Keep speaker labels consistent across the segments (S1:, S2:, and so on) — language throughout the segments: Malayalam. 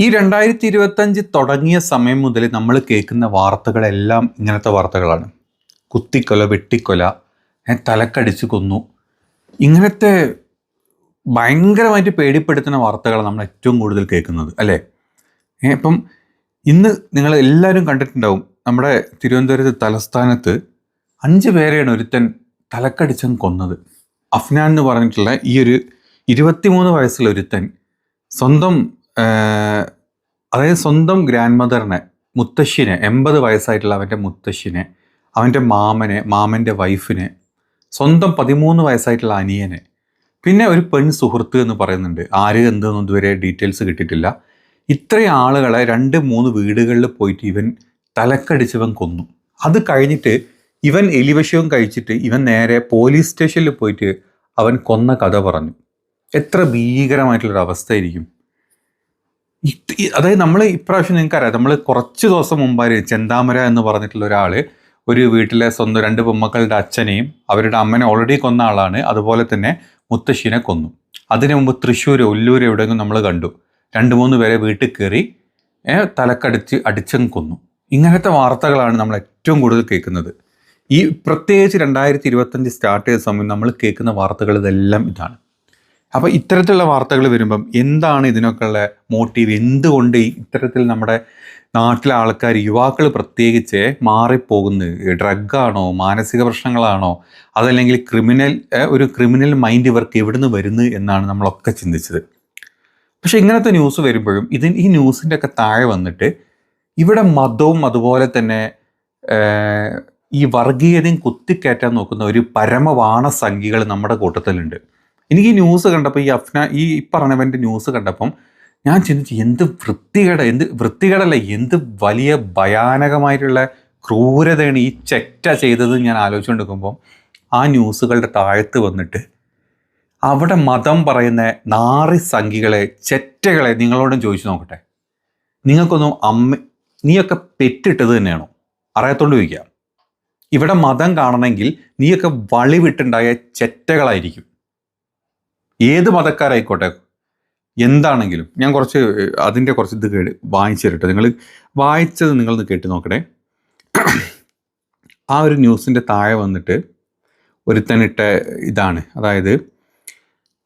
S1: ഈ രണ്ടായിരത്തി ഇരുപത്തഞ്ച് തുടങ്ങിയ സമയം മുതൽ നമ്മൾ കേൾക്കുന്ന വാർത്തകളെല്ലാം ഇങ്ങനത്തെ വാർത്തകളാണ്. കുത്തിക്കൊല വെട്ടിക്കൊല തലക്കടിച്ച് കൊന്നു. ഇങ്ങനത്തെ ഭയങ്കരമായിട്ട് പേടിപ്പെടുത്തുന്ന വാർത്തകളാണ് നമ്മൾ ഏറ്റവും കൂടുതൽ കേൾക്കുന്നത് അല്ലേ? ഇപ്പം ഇന്ന് നിങ്ങൾ എല്ലാവരും കണ്ടിട്ടുണ്ടാവും നമ്മുടെ തിരുവനന്തപുരത്ത് തലസ്ഥാനത്ത് അഞ്ച് പേരെയാണ് ഒരുത്തൻ തലക്കടിച്ചൻ കൊന്നത്. അഫ്നാൻ എന്ന് പറഞ്ഞിട്ടുള്ള ഈ ഒരു ഇരുപത്തിമൂന്ന് വയസ്സുള്ള ഒരുത്തൻ സ്വന്തം അതായത് സ്വന്തം ഗ്രാൻഡ് മദറിനെ മുത്തശ്ശിനെ എൺപത് വയസ്സായിട്ടുള്ള അവന്റെ മുത്തശ്ശിനെ അവന്റെ മാമനെ മാമന്റെ വൈഫിനെ സ്വന്തം പതിമൂന്ന് വയസ്സായിട്ടുള്ള അനിയനെ പിന്നെ ഒരു പെൺ സുഹൃത്ത് എന്ന് പറയുന്നുണ്ട്. ആര് എന്തെന്നും ഇതുവരെ ഡീറ്റെയിൽസ് കിട്ടിയിട്ടില്ല. ഇത്രയും ആളുകളെ രണ്ട് മൂന്ന് വീടുകളിൽ പോയിട്ട് ഇവൻ തലക്കടിച്ചവൻ കൊന്നു. അത് കഴിഞ്ഞിട്ട് ഇവൻ എലിവശവും കഴിച്ചിട്ട് ഇവൻ നേരെ പോലീസ് സ്റ്റേഷനിൽ പോയിട്ട് അവൻ കൊന്ന കഥ പറഞ്ഞു. എത്ര ഭീകരമായിട്ടുള്ളൊരു അവസ്ഥയായിരിക്കും അതായത് നമ്മൾ ഇപ്രാവശ്യം നിങ്ങൾക്കറിയാം നമ്മൾ കുറച്ച് ദിവസം മുമ്പായി ചെന്താമര എന്ന് പറഞ്ഞിട്ടുള്ള ഒരാൾ ഒരു വീട്ടിലെ സ്വന്തം രണ്ട് പെമ്മക്കളുടെ അച്ഛനെയും അവരുടെ അമ്മനെ ഓൾറെഡി കൊന്ന ആളാണ്. അതുപോലെ തന്നെ മുത്തശ്ശിനെ കൊന്നു. അതിനു മുമ്പ് തൃശ്ശൂർ ഒല്ലൂർ എവിടെയെങ്കിലും നമ്മൾ കണ്ടു. രണ്ട് മൂന്ന് പേരെ വീട്ടിൽ കയറി തലക്കടിച്ച് അടിച്ചങ്ങ് കൊന്നു. ഇങ്ങനത്തെ വാർത്തകളാണ് നമ്മൾ ഏറ്റവും കൂടുതൽ കേൾക്കുന്നത്. ഈ പ്രത്യേകിച്ച് രണ്ടായിരത്തി ഇരുപത്തഞ്ച് സ്റ്റാർട്ട് ചെയ്ത സമയം നമ്മൾ കേൾക്കുന്ന വാർത്തകൾ ഇതെല്ലാം ഇതാണ്. അപ്പോൾ ഇത്തരത്തിലുള്ള വാർത്തകൾ വരുമ്പം എന്താണ് ഇതിനൊക്കെയുള്ള മോട്ടീവ്? എന്തുകൊണ്ട് ഇത്തരത്തിൽ നമ്മുടെ നാട്ടിലെ ആൾക്കാർ യുവാക്കൾ പ്രത്യേകിച്ച് മാറിപ്പോകുന്നത് ഡ്രഗാണോ? മാനസിക പ്രശ്നങ്ങളാണോ? അതല്ലെങ്കിൽ ക്രിമിനൽ ഒരു ക്രിമിനൽ മൈൻഡ് ഇവർക്ക് എവിടുന്ന് വരുന്നു എന്നാണ് നമ്മളൊക്കെ ചിന്തിച്ചത്. പക്ഷെ ഇങ്ങനത്തെ ന്യൂസ് വരുമ്പോഴും ഇതിന് ഈ ന്യൂസിന്റെ ഒക്കെ താഴെ വന്നിട്ട് ഇവിടെ മതവും അതുപോലെ തന്നെ ഈ വർഗീയതയും കുത്തിക്കയറ്റാൻ നോക്കുന്ന ഒരു പരമവാണ സംഖ്യകൾ നമ്മുടെ കൂട്ടത്തിലുണ്ട്. എനിക്ക് ഈ ന്യൂസ് കണ്ടപ്പോൾ ഈ അഫ്ന ഈ പറഞ്ഞവന്റെ ന്യൂസ് കണ്ടപ്പം ഞാൻ ചിന്തിച്ചു എന്ത് വൃത്തികേട എന്ത് വൃത്തികേടല്ല എന്ത് വലിയ ഭയാനകമായിട്ടുള്ള ക്രൂരതയാണ് ഈ ചെറ്റ ചെയ്തത് ഞാൻ ആലോചിച്ചുകൊണ്ടിരിക്കുമ്പോൾ ആ ന്യൂസുകളുടെ താഴത്ത് വന്നിട്ട് അവിടെ മതം പറയുന്ന നാറി സംഖികളെ ചെറ്റകളെ നിങ്ങളോടും ചോദിച്ചു നോക്കട്ടെ. നിങ്ങൾക്കൊന്നും അമ്മ നീയൊക്കെ പെറ്റിട്ടത് തന്നെയാണോ? അറിയാത്തോണ്ട് ചോദിക്കാം. ഇവിടെ മതം കാണണമെങ്കിൽ നീയൊക്കെ വളിവിട്ടുണ്ടായ ചെറ്റകളായിരിക്കും. ഏത് മതക്കാരായിക്കോട്ടെ എന്താണെങ്കിലും ഞാൻ കുറച്ച് അതിന്റെ കുറച്ച് ഇത് കേട്ട് വായിച്ചു തരട്ടെ. നിങ്ങൾ വായിച്ചത് നിങ്ങളൊന്ന് കേട്ട് നോക്കണേ. ആ ഒരു ന്യൂസിന്റെ താഴെ വന്നിട്ട് ഒരുത്തനിട്ട ഇതാണ്. അതായത്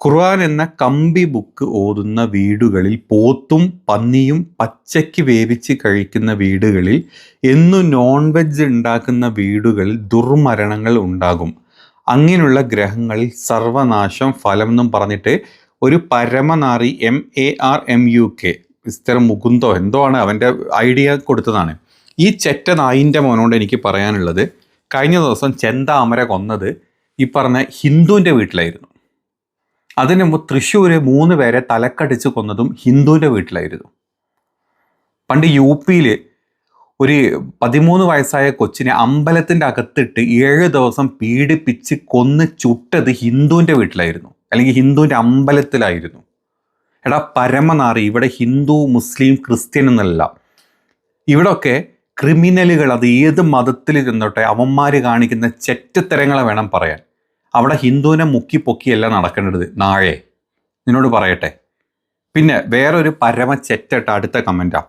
S1: ഖുർആൻ എന്ന കമ്പി ബുക്ക് ഓതുന്ന വീടുകളിൽ പോത്തും പന്നിയും പച്ചയ്ക്ക് വേവിച്ച് കഴിക്കുന്ന വീടുകളിൽ എന്നും നോൺ വെജ് ഉണ്ടാക്കുന്ന വീടുകളിൽ ദുർമരണങ്ങൾ ഉണ്ടാകും. അങ്ങനെയുള്ള ഗ്രഹങ്ങളിൽ സർവനാശം ഫലം എന്നും പറഞ്ഞിട്ട് ഒരു പരമനാറി M A R M U K mister മുകുന്ദോ എന്തോ ആണ് അവന്റെ ഐഡിയ കൊടുത്തതാണ്. ഈ ചെറ്റ നായിന്റെ മോനോട് എനിക്ക് പറയാനുള്ളത് കഴിഞ്ഞ ദിവസം ചെന്താമര കൊന്നത് ഈ പറഞ്ഞ ഹിന്ദുവിന്റെ വീട്ടിലായിരുന്നു. അതിന് മുമ്പ് തൃശ്ശൂര് മൂന്ന് പേരെ തലക്കടിച്ച് കൊന്നതും ഹിന്ദുവിന്റെ വീട്ടിലായിരുന്നു. പണ്ട് യു പിയിൽ ഒരു പതിമൂന്ന് വയസ്സായ കൊച്ചിനെ അമ്പലത്തിന്റെ അകത്തിട്ട് ഏഴ് ദിവസം പീഡിപ്പിച്ച് കൊന്ന് ചുട്ടത് ഹിന്ദുവിന്റെ വീട്ടിലായിരുന്നു. അല്ലെങ്കിൽ ഹിന്ദുവിന്റെ അമ്പലത്തിലായിരുന്നു. എടാ പരമനാറി ഇവിടെ ഹിന്ദു മുസ്ലിം ക്രിസ്ത്യൻ എന്നല്ല. ഇവിടൊക്കെ ക്രിമിനലുകൾ അത് ഏത് മതത്തിൽ ഇരുന്നോട്ടെ അവന്മാർ കാണിക്കുന്ന ചെറ്റത്തരങ്ങളെ വേണം പറയാൻ. അവിടെ ഹിന്ദുവിനെ മുക്കി പൊക്കിയല്ല നടക്കേണ്ടത്. നാളെ. നിന്നോട് പറയട്ടെ. പിന്നെ വേറൊരു പരമ ചെറ്റട്ട അടുത്ത കമന്റാണ്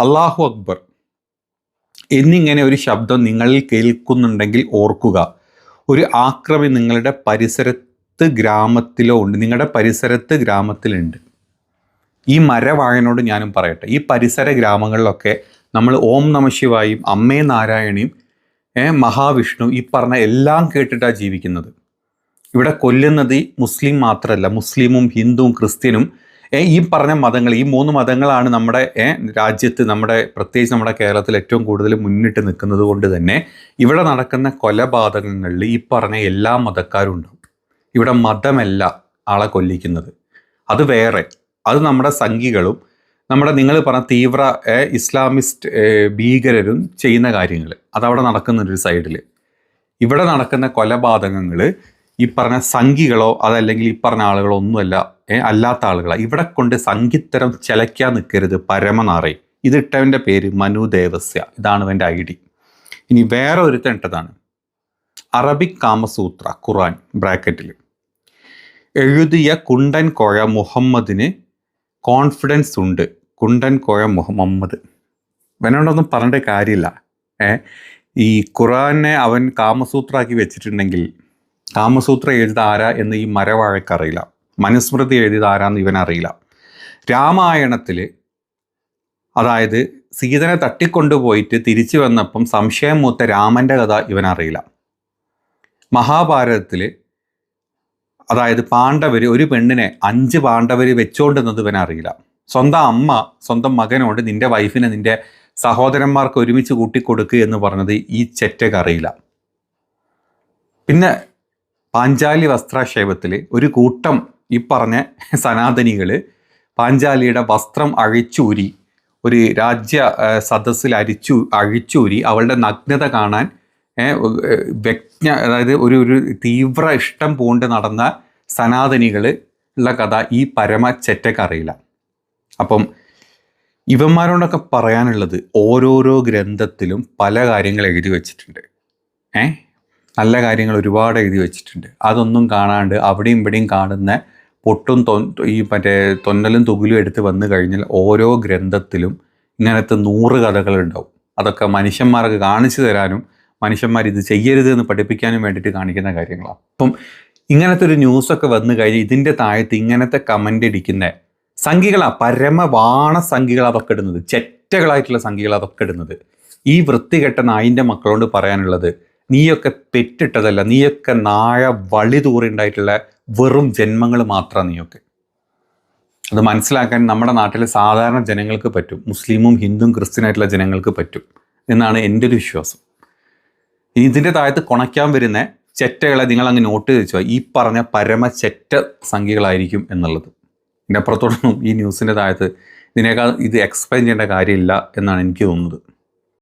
S1: അള്ളാഹു അക്ബർ. എന്നിങ്ങനെ ഒരു ശബ്ദം നിങ്ങളിൽ കേൾക്കുന്നുണ്ടെങ്കിൽ ഓർക്കുക. ഒരു ആക്രമി നിങ്ങളുടെ പരിസരത്ത് ഗ്രാമത്തിലോ ഉണ്ട്. നിങ്ങളുടെ പരിസരത്ത് ഗ്രാമത്തിലുണ്ട്. ഈ മരവാഴനോട് ഞാനും പറയട്ടെ. ഈ പരിസര ഗ്രാമങ്ങളിലൊക്കെ നമ്മൾ ഓം നമശിവായും അമ്മേ നാരായണിയും മഹാവിഷ്ണു ഈ പറഞ്ഞ എല്ലാം കേട്ടിട്ടാണ് ജീവിക്കുന്നത്. ഇവിടെ കൊല്ലുന്നത് മുസ്ലിം മാത്രമല്ല മുസ്ലിമും ഹിന്ദുവും ക്രിസ്ത്യനും ഈ പറഞ്ഞ മതങ്ങൾ ഈ മൂന്ന് മതങ്ങളാണ് നമ്മുടെ രാജ്യത്ത് നമ്മുടെ പ്രത്യേകിച്ച് നമ്മുടെ കേരളത്തിൽ ഏറ്റവും കൂടുതൽ മുന്നിട്ട് നിൽക്കുന്നത് കൊണ്ട് തന്നെ ഇവിടെ നടക്കുന്ന കൊലപാതകങ്ങളിൽ ഈ പറഞ്ഞ എല്ലാ മതക്കാരും ഉണ്ടാവും ഇവിടെ മതമല്ല ആളെ കൊല്ലിക്കുന്നത്. അത് വേറെ. അത് നമ്മുടെ സംഘികളും നമ്മുടെ നിങ്ങൾ പറഞ്ഞ തീവ്ര ഇസ്ലാമിസ്റ്റ് ഭീകരരും ചെയ്യുന്ന കാര്യങ്ങൾ. അതവിടെ നടക്കുന്ന ഒരു സൈഡിൽ ഇവിടെ നടക്കുന്ന കൊലപാതകങ്ങൾ ഈ പറഞ്ഞ സംഘികളോ അതല്ലെങ്കിൽ ഈ പറഞ്ഞ ആളുകളോ ഒന്നുമല്ല അല്ലാത്ത ആളുകളാ. ഇവിടെ കൊണ്ട് സംഘിത്തരം ചിലയ്ക്കാൻ നിൽക്കരുത് പരമനാറി. ഇതിട്ടവന്റെ പേര് മനു ദേവസ്യ. ഇതാണ് അവന്റെ ഐ ഡി. ഇനി വേറെ ഒരു ഇട്ടതാണ്. അറബിക് കാമസൂത്ര ഖുറാൻ ബ്രാക്കറ്റിൽ. എഴുതിയ കുണ്ടൻ കോയ മുഹമ്മദിന് കോൺഫിഡൻസ് ഉണ്ട്. കുണ്ടൻ കോയ മുഹമ്മദ്. ഇവനോടൊന്നും പറഞ്ഞിട്ട് കാര്യമില്ല. ഏ ഈ ഖുറാനെ അവൻ കാമസൂത്രാക്കി വെച്ചിട്ടുണ്ടെങ്കിൽ കാമസൂത്ര എഴുത ആരാ എന്ന് ഈ മരവാഴക്കറിയില്ല മനുസ്മൃതി എഴുതിയത് ആരാന്ന് ഇവൻ അറിയില്ല. രാമായണത്തിൽ അതായത് സീതനെ തട്ടിക്കൊണ്ടുപോയിട്ട് തിരിച്ചു വന്നപ്പം സംശയം മൂത്ത രാമന്റെ കഥ ഇവനറിയില്ല മഹാഭാരതത്തിൽ അതായത് പാണ്ഡവർ ഒരു പെണ്ണിനെ അഞ്ച് പാണ്ഡവർ വെച്ചുകൊണ്ടുന്നത് ഇവനറിയില്ല സ്വന്തം അമ്മ സ്വന്തം മകനോട് നിന്റെ വൈഫിനെ നിന്റെ സഹോദരന്മാർക്ക് ഒരുമിച്ച് കൂട്ടിക്കൊടുക്കുക എന്ന് പറഞ്ഞത് ഈ ചെറ്റക്ക് പിന്നെ പാഞ്ചാലി വസ്ത്രാക്ഷേപത്തിൽ ഒരു കൂട്ടം ഈ പറഞ്ഞ സനാതനികൾ പാഞ്ചാലിയുടെ വസ്ത്രം അഴിച്ചൂരി ഒരു രാജ്യ സദസ്സിൽ അരിച്ചു അഴിച്ചൂരി അവളുടെ നഗ്നത കാണാൻ വ്യജ്ഞ അതായത് ഒരു ഒരു തീവ്ര ഇഷ്ടം പൂണ്ട് നടന്ന സനാതനികൾ ഉള്ള കഥ ഈ പരമ ചെറ്റക്കറിയില്ല അപ്പം ഇവന്മാരോടൊക്കെ പറയാനുള്ളത് ഓരോരോ ഗ്രന്ഥത്തിലും പല കാര്യങ്ങൾ എഴുതി വച്ചിട്ടുണ്ട്. ഏ? നല്ല കാര്യങ്ങൾ ഒരുപാട് എഴുതി വെച്ചിട്ടുണ്ട്. അതൊന്നും കാണാണ്ട് അവിടെയും ഇവിടെയും കാണുന്ന പൊട്ടും തൊ ഈ മറ്റേ തൊന്നലും തുകിലും എടുത്ത് വന്നു കഴിഞ്ഞാൽ ഓരോ ഗ്രന്ഥത്തിലും ഇങ്ങനത്തെ നൂറ് കഥകളുണ്ടാവും അതൊക്കെ മനുഷ്യന്മാർക്ക് കാണിച്ചു തരാനും മനുഷ്യന്മാർ ഇത് ചെയ്യരുത് എന്ന് പഠിപ്പിക്കാനും വേണ്ടിയിട്ട് കാണിക്കുന്ന കാര്യങ്ങളാണ്. അപ്പം ഇങ്ങനത്തെ ഒരു ന്യൂസൊക്കെ വന്നു കഴിഞ്ഞ് ഇതിന്റെ താഴത്ത് ഇങ്ങനത്തെ കമന്റ് അടിക്കുന്ന സംഖികളാണ് പരമവാണ സംഖ്യകൾ അതൊക്കെ ഇടുന്നത്. ചെറ്റകളായിട്ടുള്ള സംഖ്യകൾ അതൊക്കെ ഇടുന്നത്. ഈ വൃത്തികെട്ട നായിന്റെ മക്കളോട് പറയാനുള്ളത് നീയൊക്കെ പെറ്റിട്ടതല്ല നീയൊക്കെ നായ വളി തൂറിണ്ടായിട്ടുള്ള വെറും ജന്മങ്ങൾ മാത്രമാണ് നീയൊക്കെ. അത് മനസ്സിലാക്കാൻ നമ്മുടെ നാട്ടിലെ സാധാരണ ജനങ്ങൾക്ക് പറ്റും മുസ്ലിമും ഹിന്ദുവും ക്രിസ്ത്യനായിട്ടുള്ള ജനങ്ങൾക്ക് പറ്റും എന്നാണ് എന്റെ ഒരു വിശ്വാസം. ഇനി ഇതിന്റെ താഴത്ത് കുണയ്ക്കാൻ വരുന്ന ചെറ്റകളെ നിങ്ങൾ അങ്ങ് നോട്ട് ചെയ്ത് വെച്ചോ ഈ പറഞ്ഞ പരമ ചെറ്റ സംഖ്യകളായിരിക്കും എന്നുള്ളത്. ഇതിന്റെ അപ്പുറത്തോടൊന്നും ഈ ന്യൂസിന്റെ താഴത്ത് ഇതിനേക്കാൾ ഇത് എക്സ്പ്ലെയിൻ ചെയ്യേണ്ട കാര്യമില്ല എന്നാണ് എനിക്ക് തോന്നുന്നത്.